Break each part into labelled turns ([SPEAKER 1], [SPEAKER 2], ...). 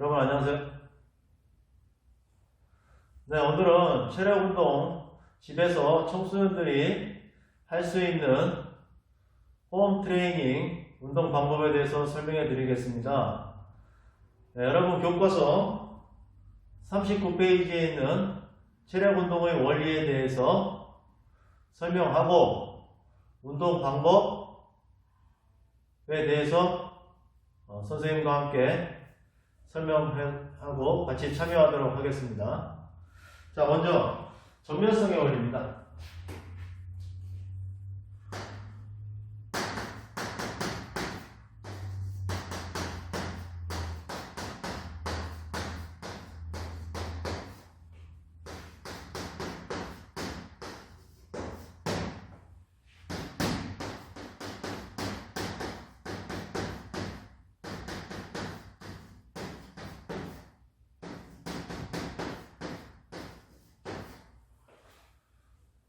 [SPEAKER 1] 여러분 안녕하세요. 네, 오늘은 체력 운동 집에서 청소년들이 할 수 있는 홈 트레이닝 운동 방법에 대해서 설명해 드리겠습니다. 네, 여러분 교과서 39페이지에 있는 체력 운동의 원리에 대해서 설명하고 운동 방법에 대해서 어, 선생님과 함께 설명하고 같이 참여하도록 하겠습니다. 자, 먼저 전면성의 원리입니다.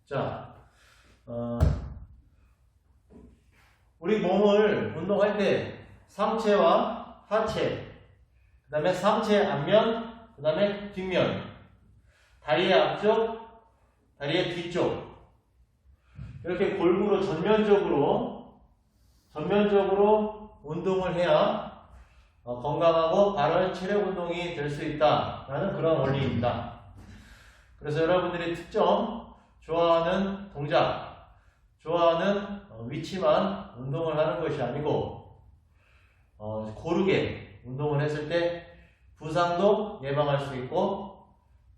[SPEAKER 1] 자, 어, 우리 몸을 운동할 때 상체와 하체, 그 다음에 상체 앞면, 그 다음에 뒷면, 다리의 앞쪽, 다리의 뒤쪽, 이렇게 골고루 전면적으로, 전면적으로 운동을 해야 어, 건강하고 바른 체력 운동이 될 수 있다라는 그런 원리입니다. 그래서 여러분들이 특정 좋아하는 동작, 좋아하는 어, 위치만 운동을 하는 것이 아니고 어, 고르게 운동을 했을 때 부상도 예방할 수 있고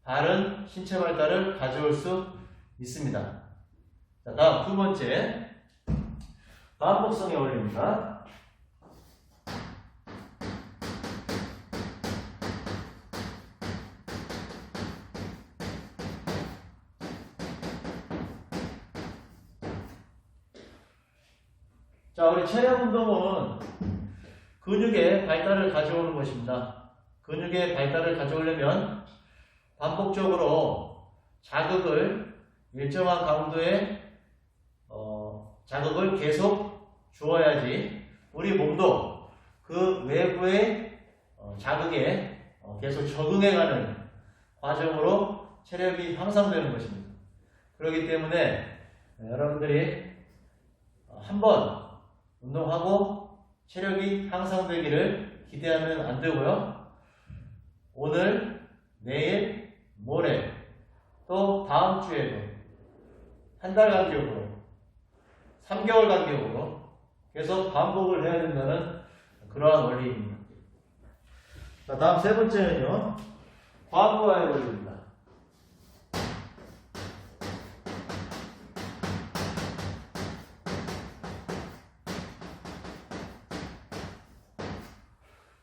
[SPEAKER 1] 바른 신체 발달을 가져올 수 있습니다. 자, 다음 두 번째 반복성의 원리입니다. 자, 우리 체력 운동은 근육의 발달을 가져오는 것입니다. 근육의 발달을 가져오려면 반복적으로 자극을 일정한 강도의 어, 자극을 계속 주어야지 우리 몸도 그 외부의 어, 자극에 어, 계속 적응해가는 과정으로 체력이 향상되는 것입니다. 그렇기 때문에 여러분들이 어, 한번 운동하고 체력이 향상되기를 기대하면 안 되고요. 오늘, 내일, 모레, 또 다음 주에도 한 달 간격으로, 3개월 간격으로 계속 반복을 해야 된다는 그러한 원리입니다. 자, 다음 세 번째는요. 과부하의 원리입니다.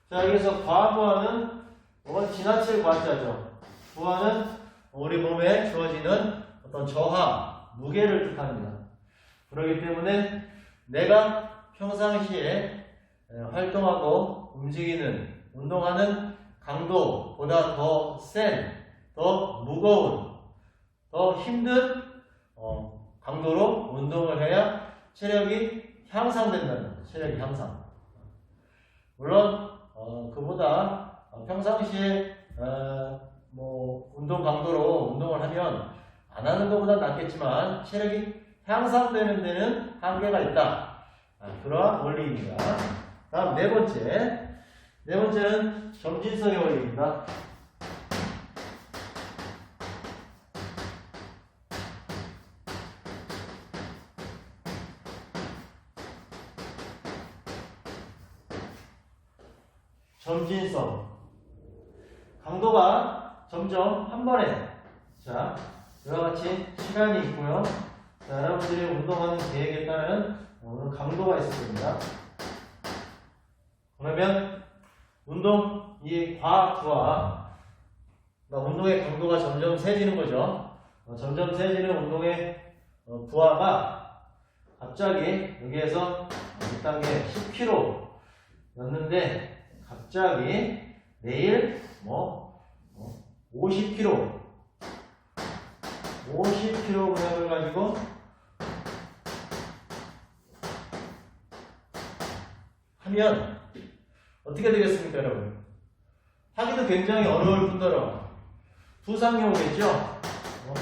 [SPEAKER 1] 자, 여기서 과부하는 이건 지나칠 과자죠. 부하는 우리 몸에 주어지는 어떤 저하, 무게를 뜻합니다. 그렇기 때문에 내가 평상시에 에, 활동하고 움직이는, 운동하는 강도보다 더 센, 더 무거운, 더 힘든 어, 강도로 운동을 해야 체력이 향상된다는 거예요. 체력이 향상. 물론 어, 그보다 어, 평상시에 어, 뭐 운동 강도로 운동을 하면 안 하는 것보다 낫겠지만 체력이 향상되는 데는 한계가 있다. 아, 그러한 원리입니다. 다음 네 번째. 네 번째는 점진성의 원리입니다. 점진성. 강도가 점점 한 번에, 자, 이와 같이 시간이 있고요. 자, 여러분들이 운동하는 계획에 따른 오늘 강도가 있을 겁니다. 그러면 운동 이 과부하, 그러니까 운동의 강도가 점점 세지는 거죠. 어, 점점 세지는 운동의 어, 부하가 갑자기 여기에서 1단계 10kg 였는데 갑자기 내일 뭐, 뭐 50kg 50kg을 가지고 하면 어떻게 되겠습니까, 여러분? 하기도 굉장히 어려울 뿐더러 부상이 오겠죠? 어?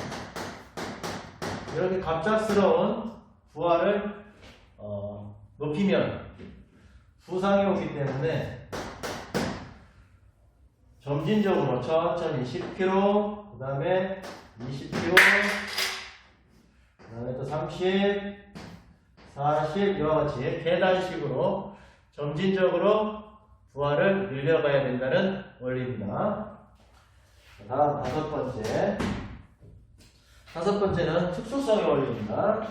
[SPEAKER 1] 이렇게 갑작스러운 부하를 어, 높이면 부상이 오기 때문에 점진적으로 천천히 10kg, 그 다음에 20kg, 그 다음에 또 30, 40 이와 같이 계단식으로 점진적으로 부하를 늘려가야 된다는 원리입니다. 다음 다섯 번째. 다섯 번째는 특수성의 원리입니다.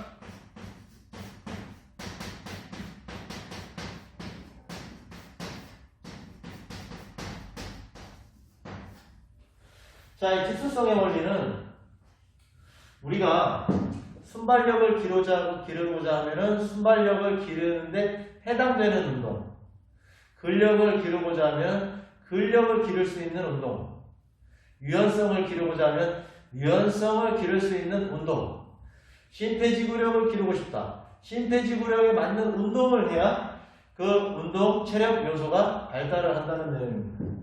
[SPEAKER 1] 자, 이 특수성의 원리는 우리가 순발력을 기르자, 기르고자 하면은 순발력을 기르는데 해당되는 운동. 근력을 기르고자 하면 근력을 기를 수 있는 운동. 유연성을 기르고자 하면 유연성을 기를 수 있는 운동. 심폐지구력을 기르고 싶다. 심폐지구력에 맞는 운동을 해야 그 운동 체력 요소가 발달을 한다는 내용입니다.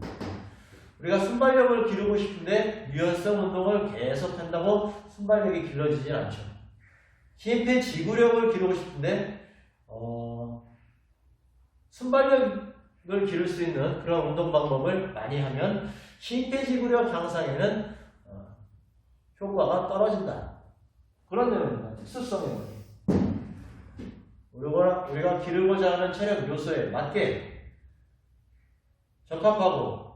[SPEAKER 1] 우리가 순발력을 기르고 싶은데 유연성 운동을 계속 한다고 순발력이 길러지진 않죠. 심폐지구력을 기르고 싶은데 어, 순발력을 기를 수 있는 그런 운동 방법을 많이 하면 심폐지구력 향상에는 어, 효과가 떨어진다. 그런 내용입니다. 특수성의 원리. 우리가 기르고자 하는 체력 요소에 맞게 적합하고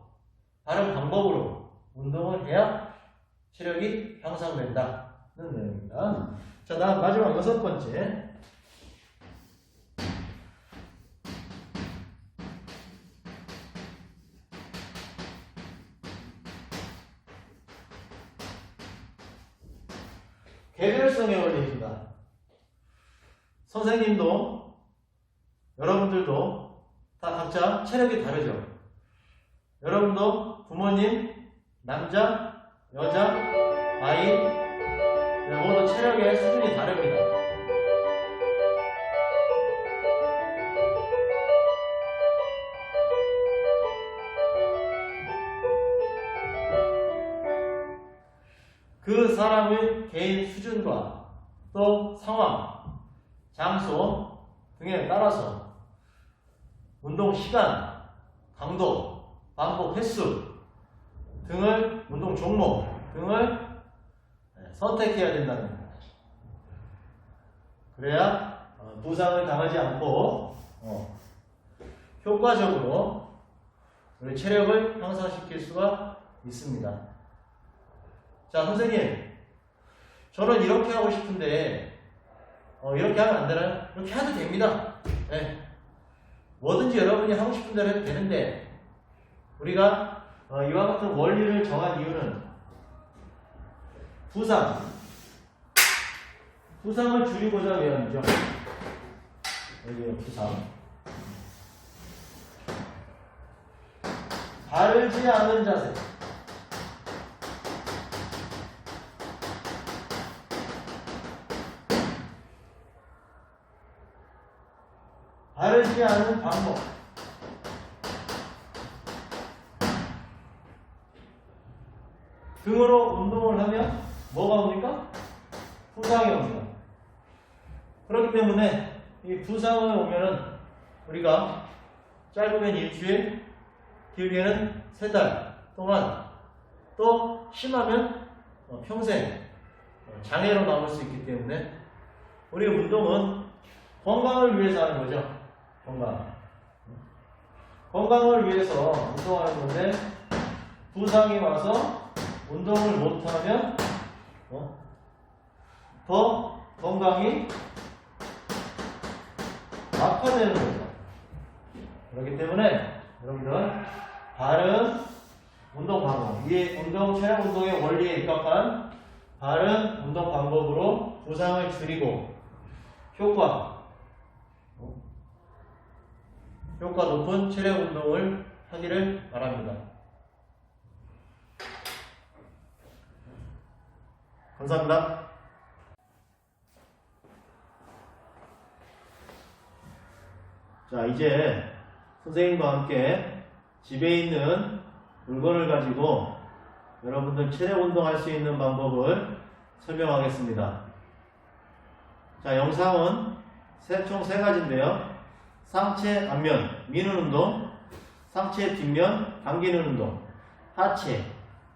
[SPEAKER 1] 다른 방법으로 운동을 해야 체력이 향상된다는 내용입니다. 자, 다음 마지막 여섯 번째. 개별성의 원리입니다. 선생님도 여러분들도 다 각자 체력이 다르죠. 여러분도 부모님, 남자, 여자, 아이 네, 모두 체력의 수준이 다릅니다. 그 사람의 개인 수준과 또 상황, 장소 등에 따라서 운동 시간, 강도, 반복 횟수 등을 운동 종목 등을 네, 선택해야 된다는 겁니다. 그래야 어, 부상을 당하지 않고 어, 효과적으로 우리 체력을 향상시킬 수가 있습니다. 자, 선생님, 저는 이렇게 하고 싶은데 어, 이렇게 하면 안 되나요? 이렇게 해도 됩니다. 네. 뭐든지 여러분이 하고 싶은 대로 해도 되는데 우리가 어, 이와 같은 원리를 정한 이유는 부상. 부상을 줄이고자 위함이죠. 여기 부상 바르지 않은 자세. 바르지 않은 방법 등으로 운동을 하면 뭐가 옵니까? 부상이 옵니다. 그렇기 때문에 이 부상을 오면은 우리가 짧으면 일주일, 길게는 세 달 동안 또 심하면 어, 평생 어, 장애로 남을 수 있기 때문에 우리 운동은 건강을 위해서 하는 거죠. 건강. 건강을 위해서 운동하는 건데 부상이 와서 운동을 못하면 어? 더 건강이 악화되는 거죠. 그렇기 때문에 여러분들 바른 운동 방법, 이 운동 체력 운동의 원리에 입각한 바른 운동 방법으로 부상을 줄이고 효과 어? 효과 높은 체력 운동을 하기를 바랍니다. 감사합니다. 자, 이제 선생님과 함께 집에 있는 물건을 가지고 여러분들 체력 운동할 수 있는 방법을 설명하겠습니다. 자, 영상은 총 세 가지인데요. 상체 앞면 미는 운동, 상체 뒷면 당기는 운동, 하체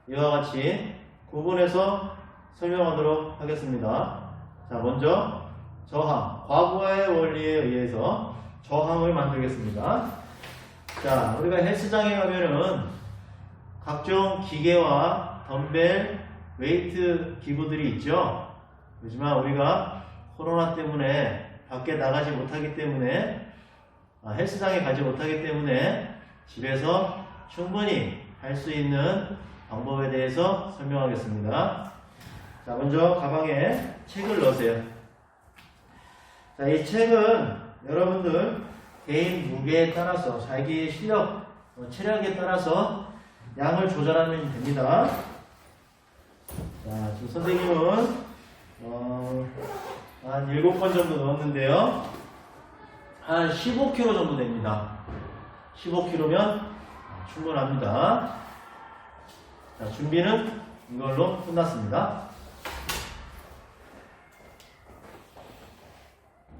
[SPEAKER 1] 이와 같이 구분해서 설명하도록 하겠습니다. 자, 먼저 저항, 과부하의 원리에 의해서 저항을 만들겠습니다. 자, 우리가 헬스장에 가면은 각종 기계와 덤벨, 웨이트 기구들이 있죠. 하지만 우리가 코로나 때문에 밖에 나가지 못하기 때문에 아, 헬스장에 가지 못하기 때문에 집에서 충분히 할 수 있는 방법에 대해서 설명하겠습니다. 자, 먼저 가방에 책을 넣으세요. 자, 이 책은 여러분들 개인 무게에 따라서 자기 실력, 어, 체력에 따라서 양을 조절하면 됩니다. 자, 지금 선생님은 어, 한 7번 정도 넣었는데요. 한 15kg 정도 됩니다. 15kg면 충분합니다. 자, 준비는 이걸로 끝났습니다.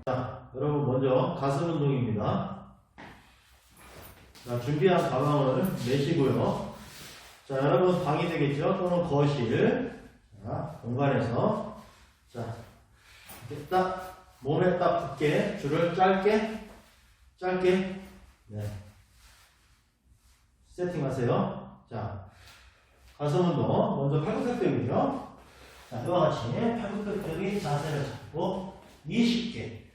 [SPEAKER 1] 자, 가슴 운동입니다. 자, 준비한 가방을 메시고요. 자, 여러분 방이 되겠죠? 또는 거실. 자, 공간에서. 자, 딱, 몸에 딱 붙게, 줄을 짧게, 짧게, 네. 세팅하세요. 자, 가슴 운동. 먼저 팔굽혀펴기죠. 자, 이와 같이 팔굽혀펴기 자세를 잡고 20개.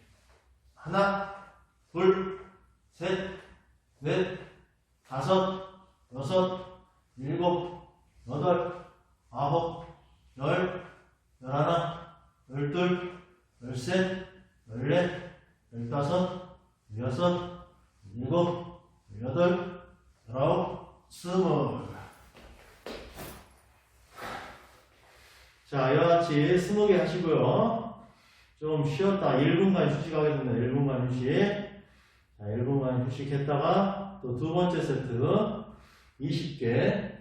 [SPEAKER 1] 하나, 둘, 셋, 넷, 다섯, 여섯, 일곱, 여덟, 아홉, 열, 열하나, 열둘, 열셋, 열넷, 열다섯, 열여섯, 일곱, 열여덟, 열아홉, 스물. 자, 이와 같이 스무 개 하시고요. 좀 쉬었다. 1분간 휴식하겠습니다. 1분간 휴식. 자, 1분간 휴식했다가 또 두 번째 세트 20개.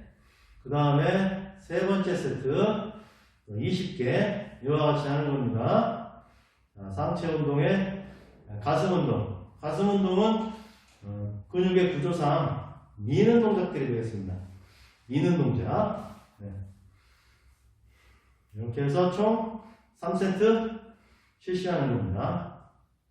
[SPEAKER 1] 그 다음에 세 번째 세트 20개. 이와 같이 하는 겁니다. 자, 상체 운동에 가슴 운동. 가슴 운동은 어, 근육의 구조상 미는 동작들이 되겠습니다. 미는 동작. 네. 이렇게 해서 총 3세트 실시하는 겁니다.